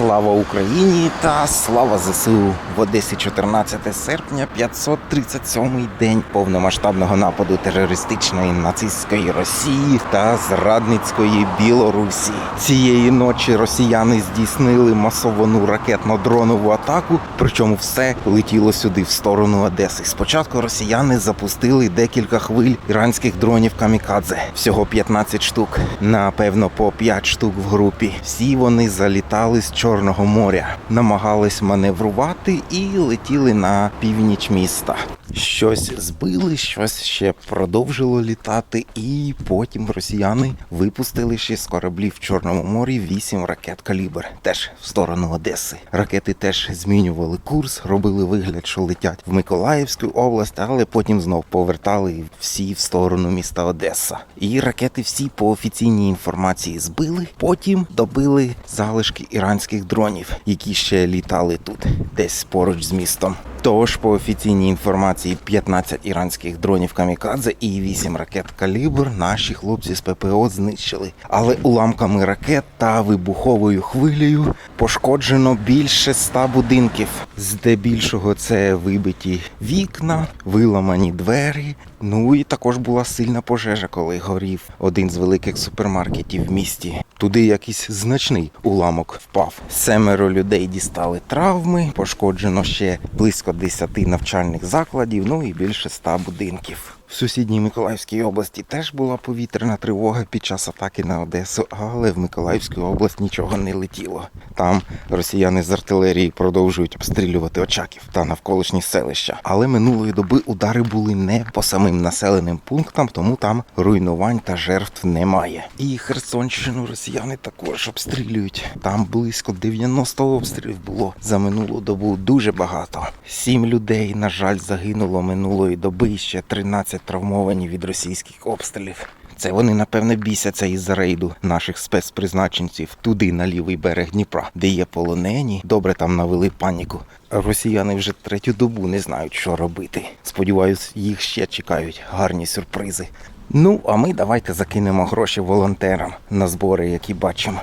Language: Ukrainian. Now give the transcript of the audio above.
Слава Україні та слава ЗСУ в Одесі 14 серпня, 537-й день повномасштабного нападу терористичної нацистської Росії та зрадницької Білорусі. Цієї ночі росіяни здійснили масовану ракетно-дронову атаку, причому все летіло сюди в сторону Одеси. Спочатку росіяни запустили декілька хвиль іранських дронів камікадзе, всього 15 штук, напевно, по 5 штук в групі. Всі вони залітали з Чорного моря, намагались маневрувати і летіли на північ міста. Щось збили, щось ще продовжило літати, і потім росіяни випустили ще з кораблів в Чорному морі 8 ракет калібр, теж в сторону Одеси. Ракети теж змінювали курс, робили вигляд, що летять в Миколаївську область, але потім знов повертали всі в сторону міста Одеса. І ракети всі по офіційній інформації збили. Потім добили залишки іранських дронів, які ще літали тут, десь поруч з містом. Тож, по офіційній інформації, 15 іранських дронів камікадзе і 8 ракет калібр наші хлопці з ППО знищили. Але уламками ракет та вибуховою хвилею пошкоджено більше 100 будинків. Здебільшого це вибиті вікна, виламані двері. Ну і також була сильна пожежа, коли горів один з великих супермаркетів в місті. Туди якийсь значний уламок впав. Семеро людей дістали травми, пошкоджено ще близько 10 навчальних закладів, ну і більше 100 будинків. В сусідній Миколаївській області теж була повітряна тривога під час атаки на Одесу, але в Миколаївську область нічого не летіло. Там росіяни з артилерії продовжують обстрілювати Очаків та навколишні селища. Але минулої доби удари були не по самим населеним пунктам, тому там руйнувань та жертв немає. І Херсонщину росіяни також обстрілюють. Там близько 90 обстрілів було за минулу добу. Дуже багато. Сім людей, на жаль, загинуло минулої доби. Ще 13 травмовані від російських обстрілів. Це вони, напевне, бісяться із-за рейду наших спецпризначенців туди, на лівий берег Дніпра, де є полонені. Добре там навели паніку. Росіяни вже третю добу не знають, що робити. Сподіваюсь, їх ще чекають гарні сюрпризи. Ну, а ми давайте закинемо гроші волонтерам на збори, які бачимо.